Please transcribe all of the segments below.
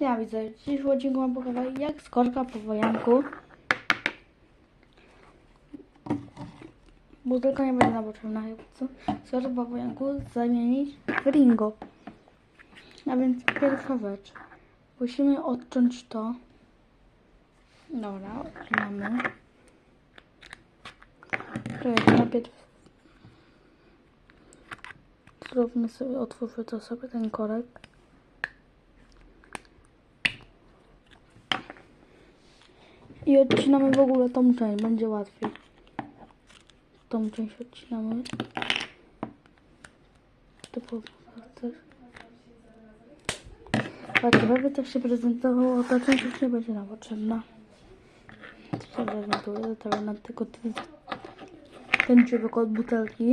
Ja widzę, dziś w odcinku mam pokazać jak z korka po wojanku. Butelka nie będzie nam potrzebna, co? Z korka po wojanku zamienić w ringo. A więc pierwsza rzecz. Musimy odciąć to. Dobra, odcinamy. Czekajcie, najpierw zróbmy sobie, otwórzmy to sobie ten korek. I odcinamy w ogóle tą część, będzie łatwiej. Tą część odcinamy. Typowo też. Patrzcie, żeby tak się prezentowało, ta część już nie będzie nam potrzebna. To się prezentuje, tylko ten, dziurek od butelki.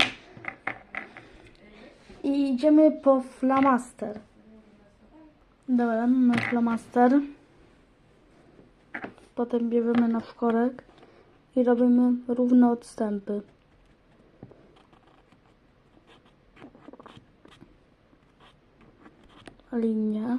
I idziemy po flamaster. Dobra, mamy flamaster. Potem bierzemy nasz korek i robimy równe odstępy. Linia.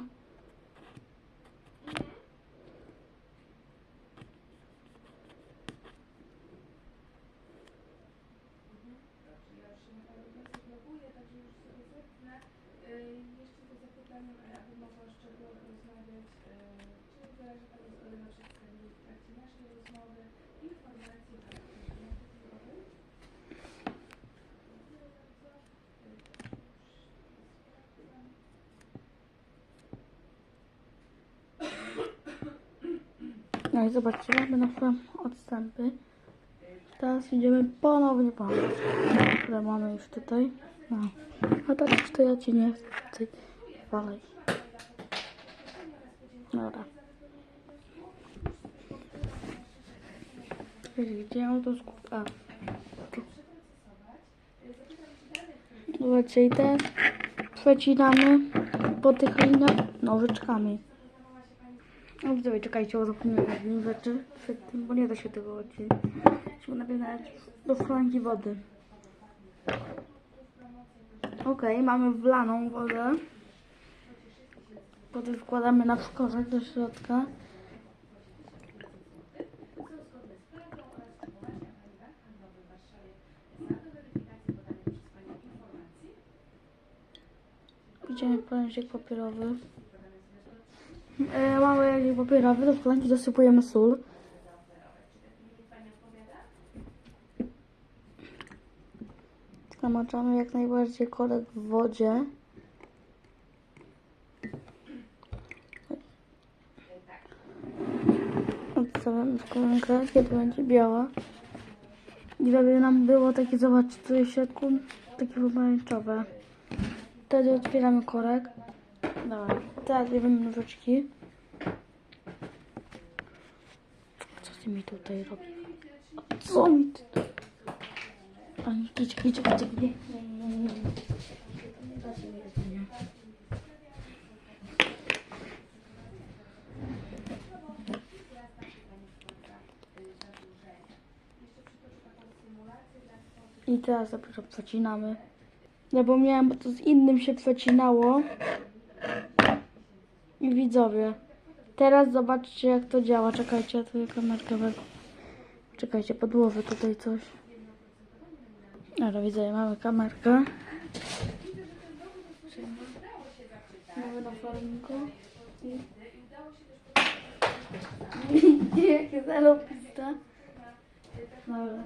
Naszej rozmowy artykułowym? No i zobaczcie, mamy nasze odstępy. Teraz idziemy ponownie po które mamy już tutaj. No. A tak już to ja ci nie chcę dalej. Dobra. Gdzie ja mam to skup... A. Zobaczcie, i teraz przecinamy po tych liniach nożyczkami. No widzowie, czekajcie, bo zapomniałem jednej rzeczy przed tym, bo nie da się tego odcinek. Musimy napisać do szklanki wody. Okej, mamy wlaną wodę. Potem wkładamy na korek do środka. Idziemy po papierowy. E, mamy język papierowy, do szklanki dosypujemy sól. Namaczamy jak najbardziej korek w wodzie. Odstawiamy szklankę, kiedy będzie biała. I żeby nam było takie, zobaczcie, tu jest takie pomarańczowe. Wtedy otwieramy korek. Dobra, teraz bierzemy nożyczki. Co ty mi tutaj robi? Co mi ty tu? Ani, nie, nie. Da się nie, nie. I teraz dopiero przecinamy. Zapomniałem, bo to z innym się przecinało. I widzowie. Teraz zobaczcie jak to działa. Czekajcie, ja tu kamerkę wezmę. Czekajcie, podłożę tutaj coś. Dobra, widzowie, mamy kamerkę. Mamy na. I... Jakie zarobiste. Dobra.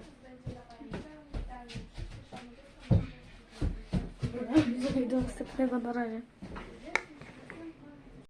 Widzowie, do następnego, na razie.